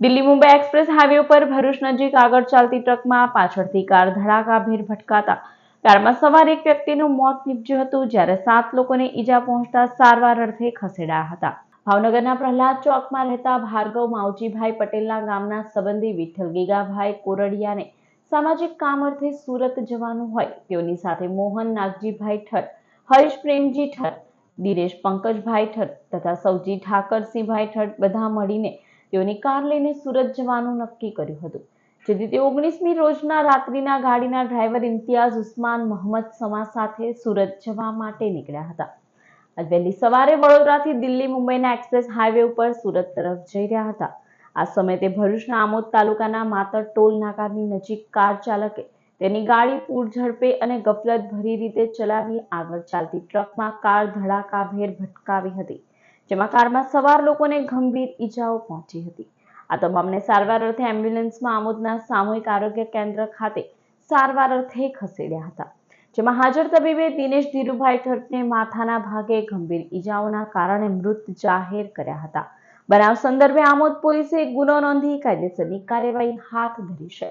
Delhi Mumbai express highway ઉપર ભરૂચ નજીક આગળ ચાલતી ટ્રકમાં પાછળથી કાર ધડાકાભેર ભટકાતા. કારમાં સવાર એક વ્યક્તિનું મોત નીપજ્યું હતું, જ્યારે સાત લોકોને ઈજા પહોંચતા સારવાર અર્થે ખસેડાયા હતા. ભાવનગરના પ્રહલાદ ચોકમાં રહેતા ભાર્ગવ માવજીભાઈ પટેલના ગામના સંબંધી વિઠ્ઠલ ગીગાભાઈ કોરડિયાને સામાજિક કામ અર્થે સુરત જવાનું હોય, તેઓની સાથે મોહન નાગજીભાઈ ઠર, હરીશ પ્રેમજી ઠર, દિનેશ પંકજભાઈ ઠર તથા સૌજી ઠાકરસિંહભાઈ ઠર બધા મળીને તેઓની કાર લઈને સુરત જવાનું નક્કી કર્યું હતું. જેથી તે ઓગણીસમી રોજના રાત્રિના ગાડીના ડ્રાઈવર ઇમ્તિયાઝ ઉસ્માન મોહમ્મદ સમા સાથે સુરત જવા માટે નીકળ્યા હતા. આજ વહેલી સવારે વડોદરાથી દિલ્હી મુંબઈના એક્સપ્રેસ હાઈવે ઉપર સુરત તરફ જઈ રહ્યા હતા. આ સમયે તે ભરૂચના આમોદ તાલુકાના માતર ટોલ નાકાની નજીક કાર ચાલકે તેની ગાડી પૂર ઝડપે અને ગફલત ભરી રીતે ચલાવી આગળ ચાલતી ટ્રકમાં કાર ધડાકાભેર ભટકાવી હતી. જેમાં કારમાં સવાર લોકોને ગંભીર ઈજાઓ પહોંચી હતી. આ તમામને સારવાર અર્થે એમ્બ્યુલન્સમાં આમોદના સામૂહિક આરોગ્ય કેન્દ્ર ખાતે સારવાર અર્થે ખસેડ્યા હતા. જેમાં હાજર તબીબે દિનેશ ધીરુભાઈ ઠરને માથાના ભાગે ગંભીર ઈજાઓના કારણે મૃત જાહેર કર્યા હતા. બનાવ સંદર્ભે આમોદ પોલીસે ગુનો નોંધી કાયદેસરની કાર્યવાહી હાથ ધરી છે.